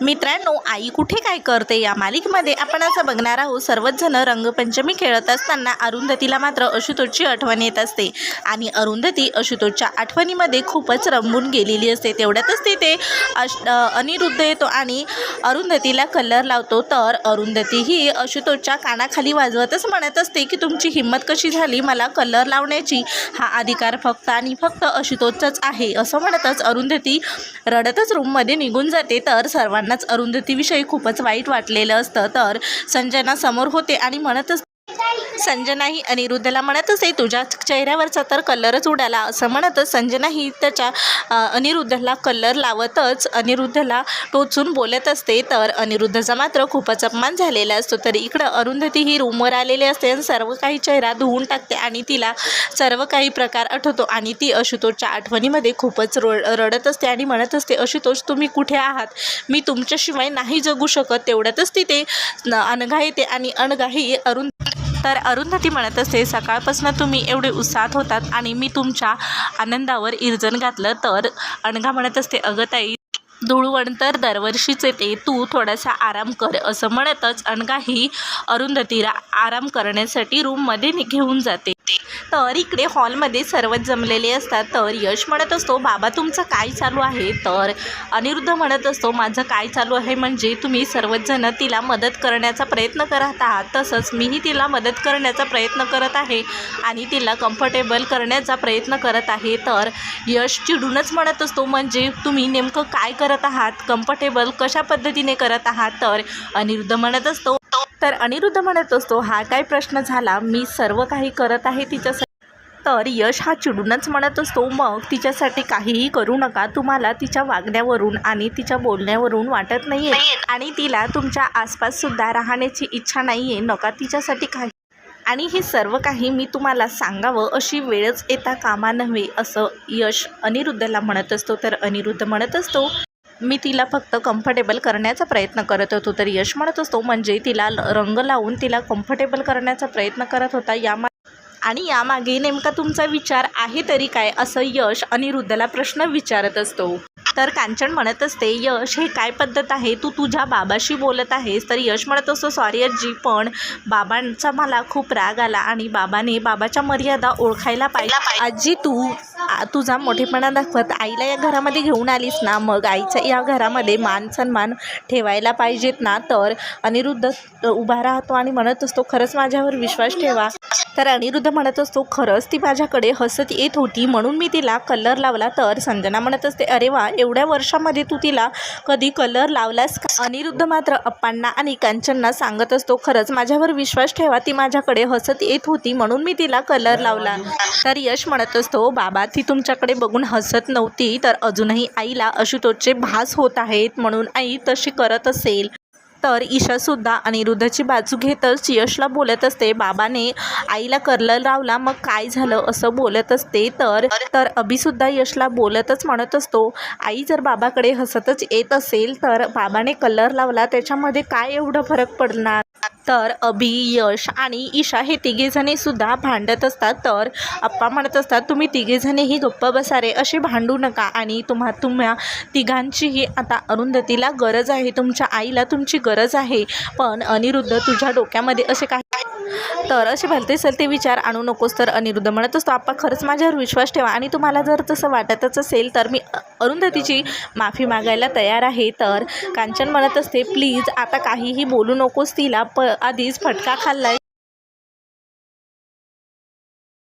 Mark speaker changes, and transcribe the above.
Speaker 1: मित्रांनो आई कुठे काय करते या मालिकेमध्ये? आपण असं बघणार आहोत सर्वच जण रंगपंचमी खेळत असताना अरुंधतीला मात्र अशुतोषची आठवण येत असते. आणि अरुंधती अशुतोषच्या आठवणीमध्ये खूपच रंगून गेलेली असते. तेवढ्यातच तिथे अश अनिरुद्ध येतो आणि अरुंधतीला कलर लावतो. तर अरुंधती ही अशुतोषच्या कानाखाली वाजवतच म्हणत असते की तुमची हिंमत कशी झाली मला कलर लावण्याची? हा अधिकार फक्त आणि फक्त अशुतोषचाच आहे असं म्हणतच अरुंधती रडतच रूममध्ये निघून जाते. तर सर्वांनाच अरुंधतीविषयी खूपच वाईट वाटलेलं असतं. तर संजना समोर होते आणि म्हणतच संजना ही अनिरुद्धला म्हणत असे तुझ्या चेहऱ्यावरचा तर कलरच उडाला. असं म्हणतच संजना ही त्याच्या अनिरुद्धला कलर लावतच अनिरुद्धला टोचून बोलत असते. तर अनिरुद्धचा मात्र खूपच अपमान झालेला असतो. तर इकडं अरुंधती ही रूमवर आलेली असते आणि सर्व काही चेहरा धुवून टाकते आणि तिला सर्व काही प्रकार आठवतो आणि ती अशुतोषच्या आठवणीमध्ये खूपच रो रडत असते आणि म्हणत असते अशुतोष तुम्ही कुठे आहात? मी तुमच्याशिवाय नाही जगू शकत. तेवढ्यातच तिथे अणघा अनघा येते आणि अनघा ही अरुण तर अरुंधती म्हणत असते सकाळपासून तुम्ही एवढे उत्साहात होतात आणि मी तुमच्या आनंदावर इर्जन घातलं तर? अणघा म्हणत असते अगं ताई धुळवण तर दरवर्षीच येते तू थोडासा आराम कर असं म्हणतच अणगा ही अरुंधतीला आराम करण्यासाठी रूममध्ये घेऊन जाते. तर इकडे हॉलमध्ये सर्वच जमलेले असतात. तर यश म्हणत असतो बाबा तुमचं काय चालू आहे? तर अनिरुद्ध म्हणत असतो माझं काय चालू आहे म्हणजे तुम्ही सर्वचजण तिला मदत करण्याचा प्रयत्न करत आहात. तसंच मीही तिला मदत करण्याचा प्रयत्न करत आहे आणि तिला कम्फर्टेबल करण्याचा प्रयत्न करत आहे. तर यश चिडूनच म्हणत असतो म्हणजे तुम्ही नेमकं काय करत आहात? कम्फर्टेबल कशा पद्धतीने करत आहात? तर अनिरुद्ध म्हणत असतो तर अनिरुद्ध म्हणत असतो हा काय प्रश्न झाला? मी सर्व काही करत आहे तिच्यासाठी तर यश हा चिडूनच म्हणत असतो. मग तिच्यासाठी काहीही करू नका. तुम्हाला तिच्या वागण्यावरून आणि तिच्या बोलण्यावरून वाटत नाही आहे आणि तिला तुमच्या आसपास सुद्धा राहण्याची इच्छा नाही आहे नका तिच्यासाठी काही आणि हे सर्व काही मी तुम्हाला सांगावं अशी वेळच येता कामा नव्हे असं यश अनिरुद्धला म्हणत असतो. तर अनिरुद्ध म्हणत असतो मी तिला फक्त कम्फर्टेबल करण्याचा प्रयत्न करत होतो. तर यश म्हणत असतो म्हणजे तिला रंग लावून तिला कम्फर्टेबल करण्याचा प्रयत्न करत होता. यामा आणि यामागे नेमका तुमचा विचार आहे तरी काय असं यश अनिरुद्धला प्रश्न विचारत असतो. तर कांचन म्हणत असते यश हे काय पद्धत आहे? तू तुझ्या बाबाशी बोलत आहेस तर यश म्हणत असतो सॉरी अज्जी पण बाबांचा मला खूप राग आला आणि बाबाने बाबाच्या मर्यादा ओळखायला पाहिजे आजी तू तुझा मोठेपणा दाखवत आईला या घरामध्ये घेऊन आलीस ना? मग आईच्या या घरामध्ये मान सन्मान ठेवायला पाहिजेत ना? तर अनिरुद्ध उभा राहतो आणि म्हणत असतो खरंच माझ्यावर विश्वास ठेवा. तर अनिरुद्ध म्हणत असतो खरंच ती माझ्याकडे हसत येत होती म्हणून मी तिला कलर लावला तर. संजना म्हणत असते अरे वा एवढ्या वर्षामध्ये तू तिला कधी कलर लावलास का? अनिरुद्ध मात्र अप्पांना आणि कांचनना सांगत असतो खरंच माझ्यावर विश्वास ठेवा ती माझ्याकडे हसत येत होती म्हणून मी तिला कलर लावला. तर यश म्हणत असतो बाबा ती तुमच्याकडे बघून हसत नव्हती तर अजूनही आईला अशुतोषचे भास होत आहेत म्हणून आई तशी करत असेल. तर ईशासुद्धा अनिरुद्धची बाजू घेतच यशला बोलत असते बाबाने आईला कलर लावला मग काय झालं? असं बोलत असते. तर तर अभिसुद्धा यशला बोलतच म्हणत असतो आई जर बाबाकडे हसतच येत असेल तर बाबाने कलर लावला त्याच्यामध्ये काय एवढं फरक पडणार? तर अभि यश आणि ईशा हे तिघेजणी सुद्धा भांडत असतात. तर अप्पा म्हणत असतात तुम्ही तिघेजणीही गप्प बसा रे असे भांडू नका आणि तुम्हा तुम्हा तिघांचीही आता अरुंधतीला गरज आहे. तुमच्या आईला तुमची गरज आहे. पण अनिरुद्ध तुझ्या डोक्यामध्ये असे काही तर असे भलते सलते विचार आणू नकोस तर अनिरुद्ध म्हणत असतो आप्पा खरंच माझ्यावर विश्वास ठेवा आणि तुम्हाला जर तसं वाटतच असेल तर मी अरुंधतीची माफी मागायला तयार आहे. तर कांचन म्हणत असते प्लीज आता काहीही बोलू नकोस तिला प आधीच फटका खाल्लाय.